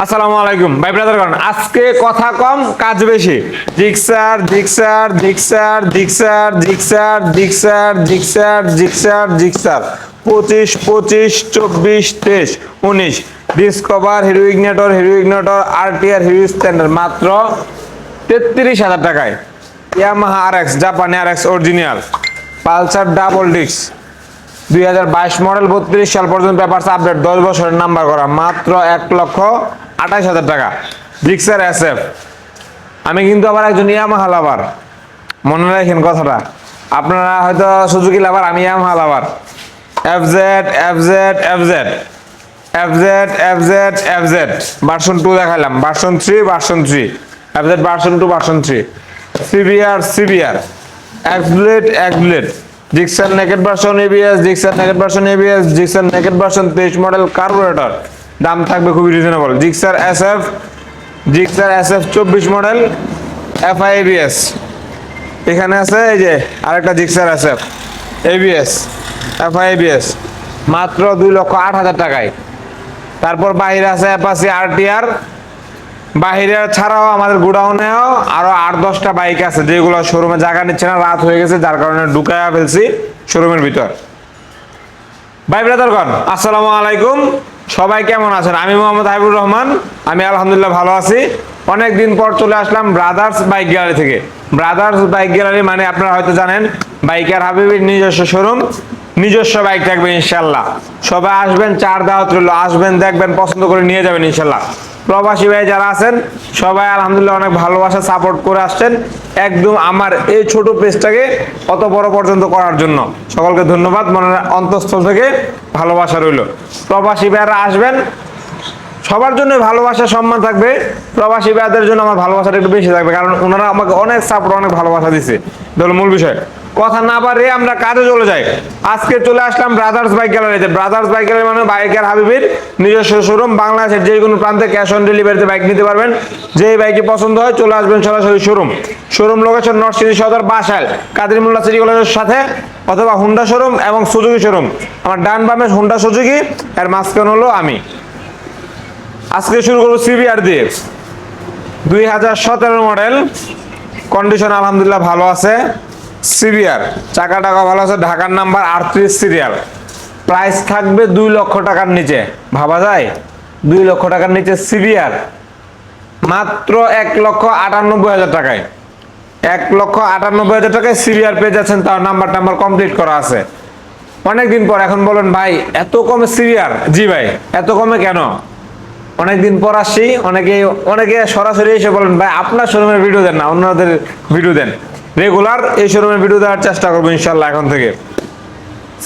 আসসালামু আলাইকুম। ভাই ব্রাদারগণ আজকে কথা কম, কাজ বেশি। Gixxer Gixxer Gixxer Gixxer Gixxer Gixxer Gixxer Gixxer Gixxer পঁচিশ পঁচিশ, চব্বিশ, তেইশ, উনিশ। Discover Hero Ignitor Hero Ignitor RTR Hero standard মাত্র তেত্রিশ হাজার টাকায়। ইয়ামাহা আর এক্স জাপানি R X original Pulsar double disc দুই হাজার বাইশ মডেল বত্রিশ সাল পর্যন্ত পেপারস আপডেট, দশ বছরের নাম্বার করা, মাত্র এক লক্ষ আঠাশ হাজার টাকা। জিক্সার এস এফ আমি কিন্তু আবার একজন ইয়ামাহা লাভার মনে রাখেন কথাটা। আপনারা হয়তো সুজুকি লাভার আমি Yamaha lover F Z F Z F Z F Z F Z F Z version two দেখালাম version three version three F Z version two version three CBR CBR X blade blade Gixxer naked version ABS Gixxer naked version ABS Gixxer naked version তেইশ model carburettor দাম থাকবে খুবই reasonable Gixxer S F Gixxer S F চব্বিশ model FI ABS এখানে আছে এই যে আরেকটা Gixxer S F ABS FI ABS মাত্র দুই লক্ষ আট হাজার টাকায়। তারপর বাইরে আছে অ্যাপাসি আরটিআর বাহিরে ছাড়াও আমাদের গোডাউনেও আরও আট, দশটা বাইক আছে, যেগুলো শোরুমে জায়গা নিচ্ছে না, রাত হয়ে গেছে, যার কারণে ঢুকায়া ফেলছি শোরুমের ভিতর। ভাই ব্রাদারগণ আসসালামু আলাইকুম। সবাই কেমন আছেন? আমি মোহাম্মদ হাবিবুর রহমান, আমি আলহামদুলিল্লাহ ভালো আছি। অনেক দিন পর চলে আসলাম ব্রাদার্স বাইক গ্যালারি থেকে। ব্রাদার্স বাইক গ্যালারি মানে আপনারা হয়তো জানেন, বাইকার হাবিবের নিজস্ব শোরুম নিজস্ব বাইক থাকবে ইনশাল্লাহ। সবাই আসবেন, চার দাওয়াত রইল, আসবেন, দেখবেন, পছন্দ করে নিয়ে যাবেন ইনশাল্লাহ। প্রবাসী ভাই যারা আছেন, সবাই আলহামদুলিল্লাহ অনেক ভালোবাসা সাপোর্ট করে আসছেন। একদম আমার এই ছোট পেজটাকে অত বড় পর্যন্ত করার জন্য। সকলকে ধন্যবাদ, মনের অন্তঃস্থল থেকে ভালোবাসা রইল। প্রবাসী ভাইয়ারা আসবেন, সবার জন্য ভালোবাসা, সম্মান থাকবে। প্রবাসী ভাইয়াদের জন্য আমার ভালোবাসাটা একটু বেশি থাকবে, কারণ ওনারা আমাকে অনেক সাপোর্ট অনেক ভালোবাসা দিছে। হলো মূল বিষয়। কথা না পারে আমরা কাজে চলে যাই। আজকে চলে আসলাম ব্রাদার্স বাইক গ্যালারিতে ব্রাদার্স বাইক গ্যালারি মানে বাইকের হাবিবির নিজস্ব শোরুম বাংলাদেশের যে কোনো প্রান্তে ক্যাশ অন ডেলিভারিতে বাইক নিতে পারবেন। যেই বাইকে পছন্দ হয় চলে আসবেন সরাসরি showroom showroom location north city সদর বাসাইল কাদের মোল্লা সিটি কলেজের সাথে অথবা হুন্ডা শোরুম এবং সুজুকি শোরুম আমার ডান বামে হুন্ডা সুজুকি এর মাঝখানে হলো আমি। আজকে শুরু করব সিবিআর দিয়ে। দুই হাজার সতেরো মডেল কন্ডিশন আলহামদুলিল্লাহ ভালো আছে। সিবিআর চাকা টাকা ভালো আছে, ঢাকার নাম্বার আটত্রিশ সিরিয়াল। প্রাইস থাকবে দুই লক্ষ টাকার নিচে। ভাবা যায়? দুই লক্ষ টাকার নিচে সিবিআর মাত্র এক লক্ষ আটানব্বই হাজার টাকায়। এক লক্ষ আটানব্বই হাজার টাকায় সিরিয়াল পেয়ে যাচ্ছেন তার নাম্বার টাম্বার কমপ্লিট করা আছে। অনেকদিন পর এখন বলেন, ভাই, এত কমে সিরিয়ার জি ভাই, এত কমে কেন? অনেকদিন পর আসছি অনেকে অনেকে সরাসরি এসে বলেন, ভাই, আপনার শোরুমের ভিডিও দেন না, অন্যদের ভিডিও দেন। রেগুলার এই শোরুমের ভিডিও দেওয়ার চেষ্টা করব ইনশাল্লাহ এখন থেকে।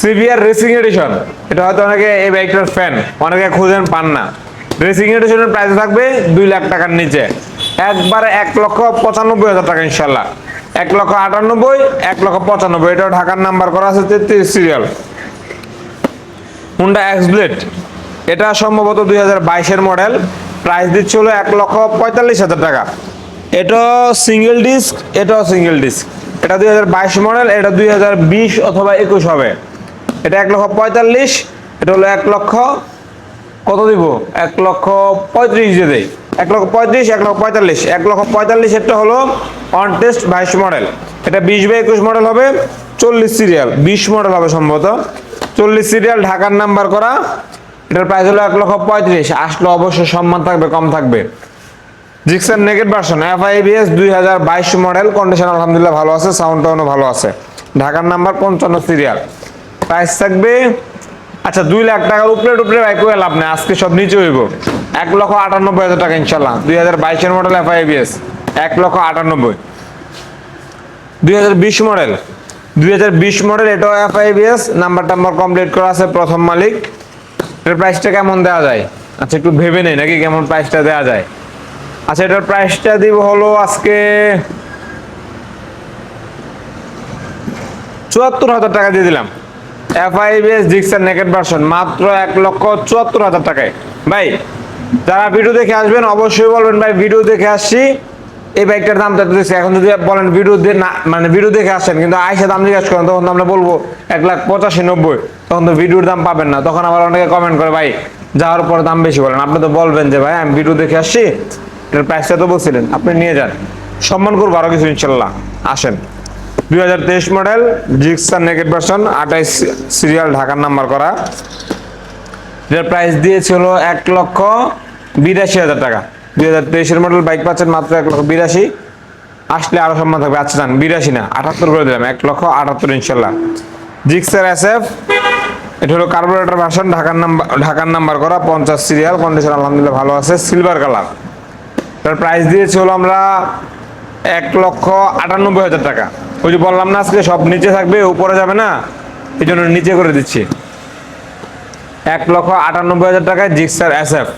সিভিআর রেসিং এডিশন এটা হয়তো অনেকে এই বাইকটার ফ্যান অনেকে খুঁজেন পান না। রেসিং এডিশনের প্রাইস থাকবে দুই লাখ টাকার নিচে। একবারে এক লক্ষ পঁচানব্বই হাজার টাকা ইনশাল্লাহ এক লক্ষ আটানব্বই, এক লক্ষ পঁচানব্বই। এটাও ঢাকার নাম্বার করা আছে, তেত্রিশ সিরিয়াল হুন্ডা এক্স ব্লেড এটা সম্ভবত দুই হাজার বাইশের মডেল প্রাইস দিচ্ছে হলো এক লক্ষ পঁয়তাল্লিশ হাজার টাকা। এটাও সিঙ্গেল ডিস্ক এটাও সিঙ্গেল ডিস্ক এটা দুই হাজার বাইশ মডেল এটা দুই হাজার বিশ অথবা একুশ হবে। এটা এক লক্ষ পঁয়তাল্লিশ, এটা হলো এক লক্ষ কত দিব? এক লক্ষ পঁয়ত্রিশ দিয়ে দেয় এক লক্ষ পঁয়ত্রিশ, এক লক্ষ পঁয়তাল্লিশ। এক লক্ষ পঁয়তাল্লিশ এটা হলো অন বাইশ মডেল এটা বিশ বাই একুশ মডেল হবে, চল্লিশ সিরিয়াল বিশ মডেল হবে সম্ভবত। চল্লিশ সিরিয়াল ঢাকার নাম্বার করা। এটার প্রাইস হলো এক লক্ষ পঁয়ত্রিশ। আসলে অবশ্যই সম্মান থাকবে, কম থাকবে। Gixxer naked version F IBS দুই হাজার বাইশ মডেল কন্ডিশন আলহামদুলিল্লাহ ভালো আছে সাউন্ড টাউনও ভালো আছে। ঢাকার নাম্বার পঞ্চান্ন সিরিয়াল প্রাইস থাকবে আচ্ছা দুই লাখ টাকার উপরে উপরে বাইক করে লাভ নেই, আজকে সব নিচে হইব। এক লক্ষ আটানব্বই হাজার টাকা ইনশাল্লাহ, দুই হাজার বাইশের মডেল এফ আইবিএস এক লক্ষ আটানব্বই। দুই হাজার বিশ মডেল দুই হাজার বিশ মডেল এটাও এফ আইবিএস নাম্বার টাম্বার কমপ্লিট করা আছে, প্রথম মালিক। এর প্রাইসটা কেমন দেওয়া যায়? আচ্ছা একটু ভেবে নেই, নাকি কেমন প্রাইসটা দেওয়া যায়? আচ্ছা এটার প্রাইসটা দিব হলো আজকে চুয়াত্তর হাজার টাকা দিয়ে দিলাম। এফআইবিএস ডিক্সার নেকেট ভার্সন মাত্র এক লক্ষ চুয়াত্তর হাজার টাকায়। ভাই, যারা ভিডিও দেখে আসবেন, অবশ্যই বলবেন, ভাই ভিডিও দেখে আসছি। এই বাইকটার দামটা একটু দেখছি এখন যদি বলেন ভিডিও না মানে ভিডিও দেখে আসেন, কিন্তু আইসা দাম জিজ্ঞাসা করেন, তখন তো আমরা বলব, এক লাখ পঁচাশি, নব্বই। তখন তো ভিডিওর দাম পাবেন না। তখন আবার অনেকে কমেন্ট করে, ভাই, যাওয়ার পর দাম বেশি বলেন। আপনি তো বলবেন যে, ভাই, আমি ভিডিও দেখে আসছি। এটার প্রাইসটা তো বলছিলেন? আপনি নিয়ে যান। সম্মান করব আরও কিছু, ইনশাল্লাহ। আসেন। দুই হাজার তেইশ মডেল জিক্সার নেগেট ভার্সন আঠাইশ সিরিয়াল ঢাকার নাম্বার করা। এটার প্রাইস দিয়েছিল এক লক্ষ বিরাশি হাজার টাকা। দুই হাজার তেইশের মডেল বাইক পাচ্ছেন মাত্র এক লক্ষ বিরাশি। আসলে আরও সম্মান থাকবে। আচ্ছা যান বিরাশি না, আটাত্তর করে দিলাম, এক লক্ষ আটাত্তর, ইনশাল্লাহ। জিক্সার এস এফ এটা হলো কার্বোরেটর ভার্সন ঢাকার নাম্বার ঢাকার নাম্বার করা, পঞ্চাশ সিরিয়াল কন্ডিশন আলহামদুলিল্লাহ ভালো আছে সিলভার কালার তার প্রাইস দিয়েছি হলো আমরা এক লক্ষ আটানব্বই হাজার টাকা। ওই যে বললাম না আজকে সব নিচে থাকবে, উপরে যাবে না, এই জন্য নিচে করে দিচ্ছি। এক লক্ষ আটানব্বই হাজার টাকায় Gixxer S F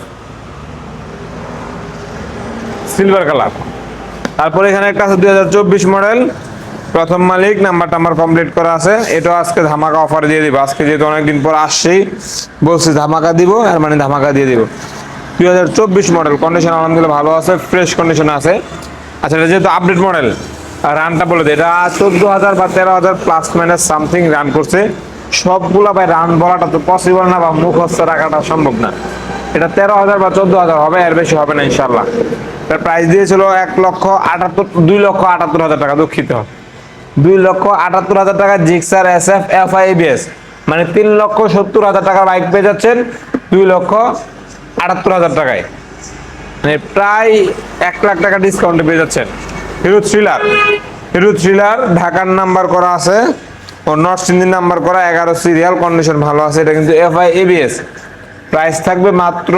silver colour তারপরে এখানে একটা আছে দুই হাজার চব্বিশ মডেল প্রথম মালিক নাম্বার টাম্বার কমপ্লিট করা আছে। এটা আজকে ধামাকা অফার দিয়ে দিব। আজকে যেহেতু অনেকদিন পর আসছেই বলছি ধামাকা দিব আর মানে ধামাকা দিয়ে দিব। দুই হাজার চব্বিশ মডেল কন্ডিশন আলহামদুলিল্লাহ ভালো আছে ফ্রেশ কন্ডিশন আছে। আচ্ছা এটা যেহেতু আপডেট মডেল রানটা বলে দিই এটা চোদ্দ হাজার বা তেরো হাজার প্লাস মাইনাস সামথিং রান করছে। সবগুলা ভাই রান বলাটা তো পসিবল না বা মুখস্থ রাখাটা সম্ভব না। এটা তেরো হাজার বা চোদ্দ হাজার হবে, এর বেশি হবে না ইনশাল্লাহ এটার প্রাইস দিয়েছিল এক লক্ষ আটাত্তর, দুই লক্ষ আটাত্তর হাজার টাকা, দুঃখিত। দুই লক্ষ আটাত্তর হাজার টাকা Gixxer S F F I মানে তিন লক্ষ সত্তর হাজার টাকার বাইক পেয়ে যাচ্ছেন, দুই লক্ষ আটাত্তর হাজার টাকায়। মানে প্রায় এক লাখ টাকা ডিসকাউন্টে পেয়ে যাচ্ছেন। হিরো থ্রিলার হিরো থ্রিলার ঢাকার নাম্বার করা আছে, ও নর্থ ইন্ডিয়ান নাম্বার করা, এগারো সিরিয়াল কন্ডিশন ভালো আছে, এটা কিন্তু এফ আই এবিএস প্রাইস থাকবে মাত্র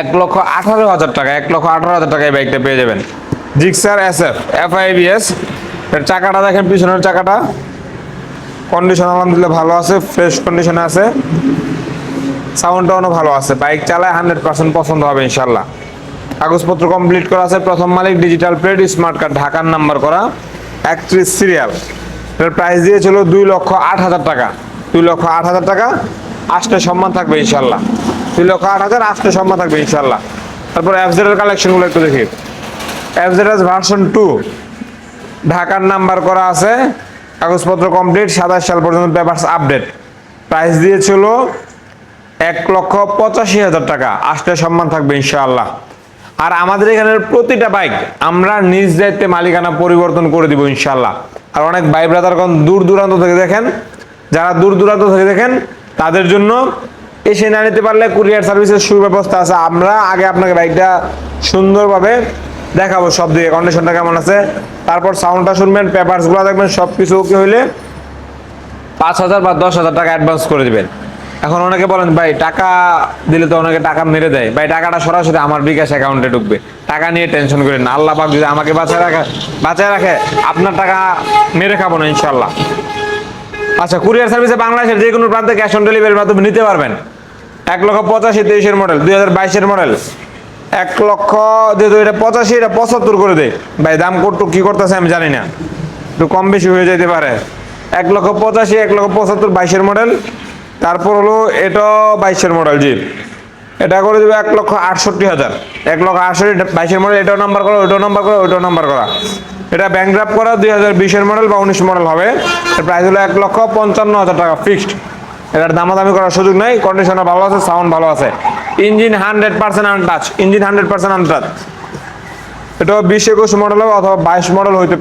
এক লক্ষ আঠারো হাজার টাকা, এক লক্ষ আঠারো হাজার টাকায় বাইকটা পেয়ে যাবেন। Gixxer S F F I BS এর চাকাটা দেখেন, পিছনের চাকাটা। কন্ডিশন আলহামদুলিল্লাহ ভালো আছে ফ্রেশ কন্ডিশনে আছে। সাউন্ডটাও ভালো আছে। বাইক চালায় হান্ড্রেড পার্সেন্ট পছন্দ হবে ইনশাল্লাহ। কাগজপত্র কমপ্লিট করা আছে। প্রথম মালিক ডিজিটাল প্লেট স্মার্ট কার্ড ঢাকার নাম্বার করা একত্রিশ সিরিয়াল এর প্রাইস দিয়েছিল দুই লক্ষ আট হাজার টাকা। দুই লক্ষ আট হাজার টাকা আসতে সম্মান থাকবে ইনশাল্লাহ। দুই লক্ষ আট হাজার আসতে সম্মান থাকবে ইনশাল্লাহ। তারপর এফজেড এর কালেকশনগুলো একটু দেখি। এফজেড ভার্সন টু ঢাকার নাম্বার করা আছে। কাগজপত্র কমপ্লিট সাতাশ সাল পর্যন্ত পেপারস আপডেট প্রাইস দিয়েছিল এক লক্ষ পঁচাশি হাজার টাকা। আসতে সম্মান থাকবে ইনশাআল্লাহ। আর আমাদের এখানের প্রতিটা বাইক আমরা নিজ দায়িত্বে মালিকানা পরিবর্তন করে দিব ইনশাআল্লাহ। আর অনেক ভাই ব্রাদারগণ দূর দূরান্ত থেকে দেখেন, যারা দূর দূরান্ত থেকে দেখেন, তাদের জন্য এসে না নিতে পারলে কুরিয়ার সার্ভিসের সুব্যবস্থা আছে। আমরা আগে আপনাকে বাইকটা সুন্দরভাবে দেখাবো সব দিকে কন্ডিশনটা কেমন আছে। তারপর সাউন্ডটা শুনবেন পেপারসগুলো দেখবেন সব কিছু ওকে হইলে পাঁচ হাজার বা দশ হাজার টাকা অ্যাডভান্স করে দিবেন। এখন অনেকে বলেন, ভাই, টাকা দিলে তো অনেকে টাকা মেরে দেয়। ভাই, টাকাটা সরাসরি আমার বিকাশ অ্যাকাউন্টে ঢুকবে। টাকা নিয়ে টেনশন করেন না। আল্লাহ পাক যদি আমাকে বাঁচায় রাখে বাঁচায় রাখে, আপনার টাকা মেরে খাব না ইনশাল্লাহ আচ্ছা কুরিয়ার সার্ভিসে বাংলাদেশের যে কোনো প্রান্তে ক্যাশ অন ডেলিভারির মাধ্যমে নিতে পারবেন। এক লক্ষ পঁচাশি তেইশের মডেল, দুই হাজার বাইশের মডেল। এক লক্ষ, যেহেতু এটা পঁচাশি, এটা পঁচাত্তর করে দেয় ভাই, দাম কত, কি করতেছে আমি জানি না। একটু কম বেশি হয়ে যেতে পারে। এক লক্ষ পঁচাশি, এক লক্ষ পঁচাত্তর, বাইশের মডেল। তারপর হলো এটা বাইশের মডেল জি এটা করে দেবে এক লক্ষ আটষট্টি হাজার। এক লক্ষ আটষট্টি বাইশের মডেল এটাও নাম্বার করা, ওইটাও নাম্বার করা, ওইটাও নাম্বার করা। এটা ব্যাংক করা দুই হাজার বিশের মডেল বা উনিশ মডেল হবে। এর প্রাইস হলো এক লক্ষ পঞ্চান্ন হাজার টাকা ফিক্সড এটার দামাদামি করার সুযোগ নেই কন্ডিশনার ভালো আছে সাউন্ড ভালো আছে। Engine hundred percent untouch engine hundred percent untouch এটা বিশ একুশ মডেল হবে অথবা বাইশ মডেল হইতে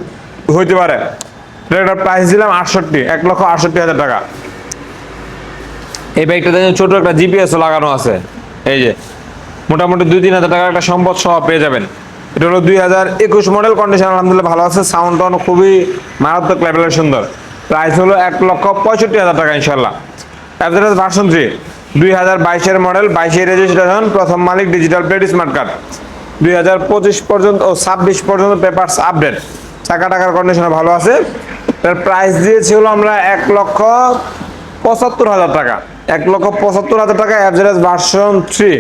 হইতে পারে। এটার প্রাইস দিলাম আটষট্টি, এক লক্ষ আটষট্টি হাজার টাকা। এই বাইকটাতে ছোট একটা জিপিএস লাগানো আছে। এই যে, মোটামুটি দুই, তিন হাজার টাকার একটা সম্পদ সহ পেয়ে যাবেন। এটা হলো দুই হাজার একুশ মডেল কন্ডিশন আলহামদুলিল্লাহ ভালো আছে সাউন্ড টাউন খুবই মারাত্মক লেভেলের সুন্দর। প্রাইস হলো এক লক্ষ পঁয়ষট্টি হাজার টাকা ইনশাল্লাহ অ্যাভারেজ ভার্সন থ্রি দুই হাজার বাইশের মডেল বাইশের রেজিস্ট্রেশন প্রথম মালিক ডিজিটাল প্লেট স্মার্ট কার্ড দুই হাজার পঁচিশ পর্যন্ত ও ছাব্বিশ পর্যন্ত পেপারস আপডেট টাকা টাকার কন্ডিশনে ভালো আছে। এর প্রাইস দিয়েছি দিয়েছিল আমরা এক লক্ষ পঁচাত্তর হাজার টাকা। এক লক্ষ পঁচাত্তর হাজার টাকা অ্যাভারেজ ভার্সন থ্রি,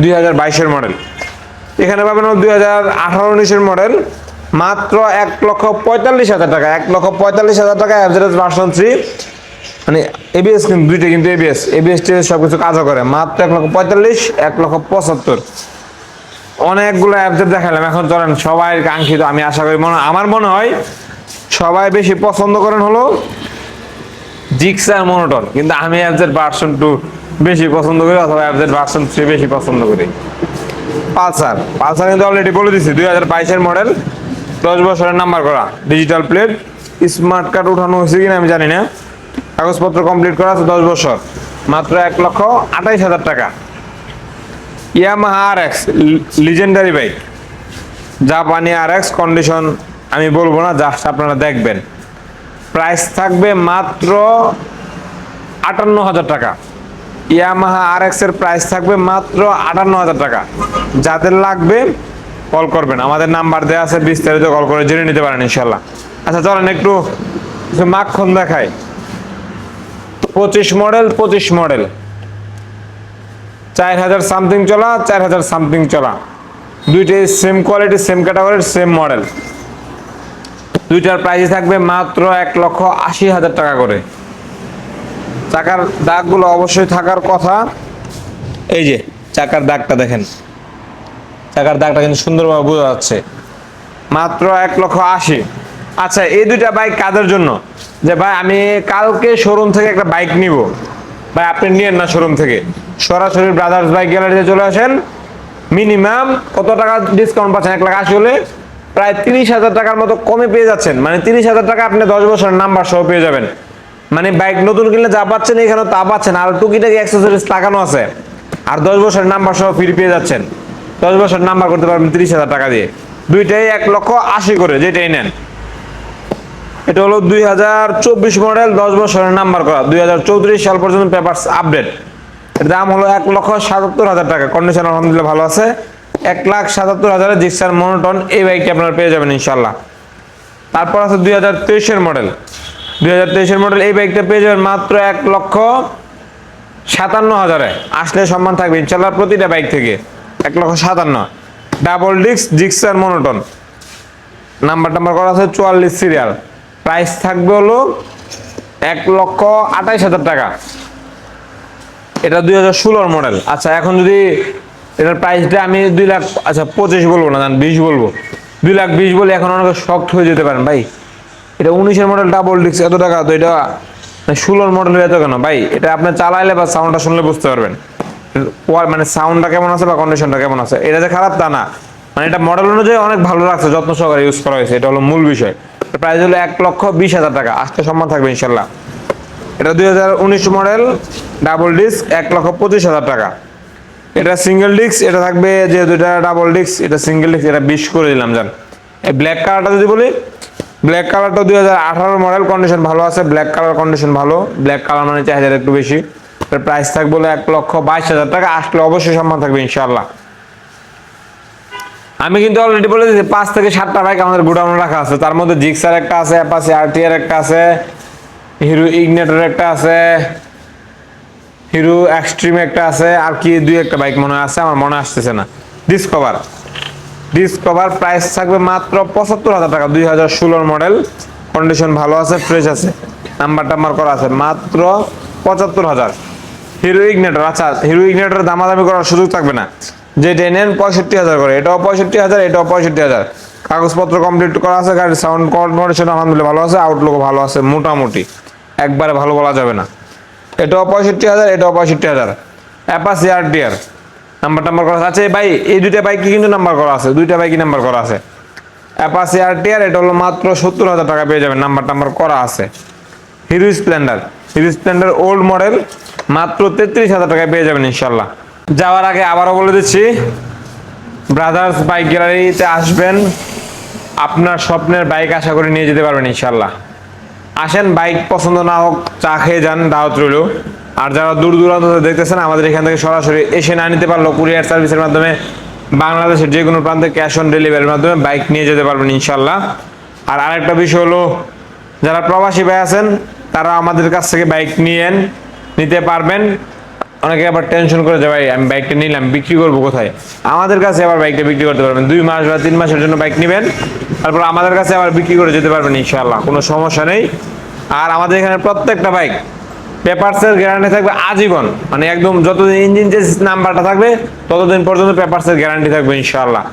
দুই হাজার বাইশের মডেল। এখানে পাবেন দুই হাজার আঠারো উনিশের মডেল। মাত্র এক লক্ষ পঁয়তাল্লিশ হাজার টাকা, এক লক্ষ পঁয়তাল্লিশ হাজার টাকা অ্যাভারেজ ভার্সন থ্রি। মানে এবিএস কিন্তু দুইটা কিন্তু এবিএস এবিএস টি সব কিছু কাজও করে। মাত্র এক লক্ষ পঁয়তাল্লিশ, এক লক্ষ পঁচাত্তর। অনেকগুলো অ্যাপদের দেখালাম, এখন চলেন সবাই কাঙ্ক্ষিত। আমি আশা করি মনে আমার মনে হয় সবাই বেশি পছন্দ করেন হলো জিক্সার মনোটন, কিন্তু আমি অ্যাপসের ভার্সন টু বেশি পছন্দ করি অথবা অ্যাপজেড ভার্সন থ্রি বেশি পছন্দ করি। পালসার। পালসার কিন্তু অলরেডি বলে দিছি, দুই হাজার বাইশের মডেল দশ বছরের নাম্বার করা ডিজিটাল প্লেট স্মার্ট কার্ড উঠানো হয়েছে কিনা আমি জানি না। কাগজপত্র কমপ্লিট করা আছে দশ বছর, মাত্র এক লক্ষ আঠাইশ হাজার টাকা। Yamaha R X legendary bike জাপানি আর এক্স কন্ডিশন আমি বলব না জাস্ট আপনারা দেখবেন। প্রাইস থাকবে মাত্র আটান্ন হাজার টাকা। ইয়ামাহা আর এর প্রাইস থাকবে মাত্র আটান্ন হাজার টাকা। যাদের লাগবে কল করবেন। আমাদের নাম্বার দেওয়া আছে, বিস্তারিত কল করে জেনে নিতে পারেন ইনশাল্লাহ আচ্ছা চলেন একটু কিছু মাখন দেখাই। পঁচিশ মডেল পঁচিশ মডেল। চার হাজার সামথিং চলা চার হাজার সামথিং চলা। দুইটাই সেম কোয়ালিটি সেম ক্যাটাগরির সেম মডেল দুইটার প্রাইস থাকবে মাত্র এক লক্ষ আশি হাজার টাকা করে। চাকার দাগগুলো অবশ্যই থাকার কথা। এই যে, চাকার দাগটা দেখেন। চাকার দাগটা কিন্তু সুন্দরভাবে বোঝা যাচ্ছে। মাত্র এক লক্ষ আশি। আচ্ছা এই দুইটা বাইক কাদের জন্য? যে ভাই, আমি কালকে শোরুম থেকে একটা বাইক নিব। ভাই, আপনি নিয়েন না শোরুম থেকে। সরাসরি ব্রাদার্স বাইক গ্যালারিতে চলে আসেন। মিনিমাম কত টাকা ডিসকাউন্ট পাচ্ছেন? এক লাখ আশি হলে প্রায় তিরিশ হাজার টাকার মতো কমে পেয়ে যাচ্ছেন। মানে তিরিশ হাজার টাকা আপনি দশ বছরের নাম্বার সহ পেয়ে যাবেন। মানে বাইক নতুন কিনলে যা পাচ্ছেন এখানে তা পাচ্ছেন, আর টুকিটাকি অ্যাক্সেসরিজ লাগানো আছে। আর দশ বছরের নাম্বার সহ ফ্রি পেয়ে যাচ্ছেন। দশ বছর নাম্বার করতে পারবেন তিরিশ হাজার টাকা দিয়ে। দুইটাই এক লক্ষ আশি করে যেটাই নেন। এটা হলো দুই হাজার চব্বিশ মডেল দশ বছরের নাম্বার করা। দুই হাজার চৌত্রিশ সাল পর্যন্ত পেপার আপডেট এর দাম হলো এক লক্ষ সাতাত্তর হাজার টাকা। কন্ডিশন আলহামদুলিল্লাহ ভালো আছে। এক লাখ সাতাত্তর হাজারে জিক্সার মনোটন এই বাইকটি আপনারা পেয়ে যাবেন ইনশাল্লাহ তারপর আছে দুই হাজার তেইশের মডেল। দুই হাজার তেইশের মডেল এই বাইকটা পেয়ে যাবেন মাত্র এক লক্ষ সাতান্ন হাজারে। আসলে সম্মান থাকবে ইনশাল্লাহ প্রতিটা বাইক থেকে এক লক্ষ সাতান্ন। Double disc Gixxer monotone. Number টাম্বার করা আছে চুয়াল্লিশ সিরিয়াল। প্রাইস থাকবে হলো এক লক্ষ আঠাইশ হাজার টাকা। এটা দুই হাজার ষোলোর মডেল। আচ্ছা এখন যদি এটার প্রাইসটা আমি দুই লাখ আচ্ছা পঁচিশ বলব না বিশ বলব। দুই লাখ বিশ বলে এখন অনেকে শক্ট হয়ে যেতে পারেন, ভাই। এটা উনিশের মডেল ডাবল ডিস্ক এত টাকা, তো এটা ষোলোর মডেল এত কেন? ভাই, এটা আপনি চালাইলে বা সাউন্ডটা শুনলে বুঝতে পারবেন। মানে সাউন্ডটা কেমন আছে বা কন্ডিশনটা কেমন আছে, এটা যে খারাপ তা না। মানে এটা মডেল অনুযায়ী অনেক ভালো লাগছে, যত্ন সহকারে ইউজ করা হয়েছে, এটা হলো মূল বিষয়। প্রাইস হলো এক লক্ষ বিশ হাজার টাকা, আজকে সম্মান থাকবে, ইনশাল্লাহ। এটা দুই হাজার উনিশ মডেল ডাবল ডিস্ক এক লক্ষ পঁচিশ হাজার টাকা। এটা সিঙ্গেল ডিস্ক এটা থাকবে যে দুইটা ডাবল ডিস্ক এটা সিঙ্গেল ডিস্ক এটা বিশ করে দিলাম, জান। এই ব্ল্যাক কালারটা যদি বলি ব্ল্যাক কালারটা দুই হাজার আঠারো মডেল কন্ডিশন ভালো আছে ব্ল্যাক কালার কন্ডিশন ভালো। ব্ল্যাক কালার মানে চাহিদা একটু বেশি। প্রাইস থাকবে হলো এক লক্ষ বাইশ হাজার টাকা, আসলে অবশ্যই সম্মান থাকবে ইনশাল্লাহ আমি কিন্তু অলরেডি বলে দিয়েছি, পাঁচ থেকে সাতটা বাইক আমাদের গোডাউনে রাখা আছে। তার মধ্যে জিক্সার একটা আছে অ্যাপাসি আরটিআর একটা আছে হিরো ইগনেটর একটা আছে হিরো এক্সট্রিম একটা আছে, আর কি দুই একটা বাইক মনে আছে, আমার মনে আসতেছে না। ডিসকভার ডিসকভার প্রাইস থাকবে মাত্র পঁচাত্তর হাজার টাকা, দুই হাজার ষোলোর মডেল কন্ডিশন ভালো আছে ফ্রেশ আছে। নাম্বার টাম্বার করা আছে, মাত্র পঁচাত্তর হাজার। হিরো ইগনেটর আচ্ছা হিরো ইগনেটর দামাদামি করার সুযোগ থাকবে না। যেটা নেন পঁয়ষট্টি হাজার করে। এটাও পঁয়ষট্টি হাজার, এটাও পঁয়ষট্টি হাজার। কাগজপত্র কমপ্লিট করা আছে, গাড়ির সাউন্ড কন্ডিশন আলহামদুলিল্লাহ ভালো আছে আউটলুক ভালো আছে, মোটামুটি। একবারে ভালো বলা যাবে না। এটাও পঁয়ষট্টি হাজার, এটাও পঁয়ষট্টি হাজার। অ্যাপাসি আর ডিয়ার নাম্বার টাম্বার করা আছে। আচ্ছা ভাই, এই দুইটা বাইকই কিন্তু নাম্বার করা আছে। দুইটা বাইকই নাম্বার করা আছে। অ্যাপাসি আর টিয়ার এটা হলো মাত্র সত্তর হাজার টাকা পেয়ে যাবেন। নাম্বার টাম্বার করা আছে। Hero Splendor Hero Splendor old model মাত্র তেত্রিশ হাজার টাকায় পেয়ে যাবেন ইনশাল্লাহ। যাওয়ার আগে আবারও বলে দিচ্ছি ব্রাদার্স বাইক গ্যালারিতে আসবেন। আপনার স্বপ্নের বাইক আশা করে নিয়ে যেতে পারবেন ইনশাল্লাহ। আসেন, বাইক পছন্দ না হোক, চা খেয়ে যান, দাওয়াত রইল। আর যারা দূর দূরান্ত দেখতেছেন, আমাদের এখান থেকে সরাসরি এসে না নিতে পারল কুরিয়ার সার্ভিসের মাধ্যমে বাংলাদেশের যে কোনো প্রান্তে ক্যাশ অন ডেলিভারির মাধ্যমে বাইক নিয়ে যেতে পারবেন ইনশাল্লাহ আর আরেকটা বিষয় হলো, যারা প্রবাসী ভাই আছেন, তারা আমাদের কাছ থেকে বাইক নিয়েন নিতে পারবেন। অনেকে আবার টেনশন করে যে, ভাই, আমি বাইকটা নিলাম, বিক্রি করব কোথায়? আমাদের কাছে আবার বাইকটা বিক্রি করতে পারবেন। দুই মাস বা তিন মাসের জন্য বাইক নেবেন। তারপর আমাদের কাছে আবার বিক্রি করে যেতে পারবেন ইনশাআল্লাহ, কোনো সমস্যা নেই। আর আমাদের এখানে প্রত্যেকটা বাইক, পেপারসের গ্যারান্টি থাকবে আজীবন মানে একদম যতদিন ইঞ্জিন যে নাম্বারটা থাকবে, ততদিন পর্যন্ত পেপারসের গ্যারান্টি থাকবে ইনশাআল্লাহ।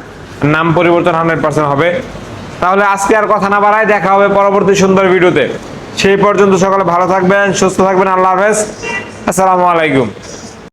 নাম পরিবর্তন হান্ড্রেড পার্সেন্ট হবে। তাহলে আজকে আর কথা না বাড়ায় দেখা হবে পরবর্তী সুন্দর ভিডিওতে। সেই পর্যন্ত সকালে ভালো থাকবেন, সুস্থ থাকবেন, আল্লাহ হাফেজ। আসসালামু আলাইকুম।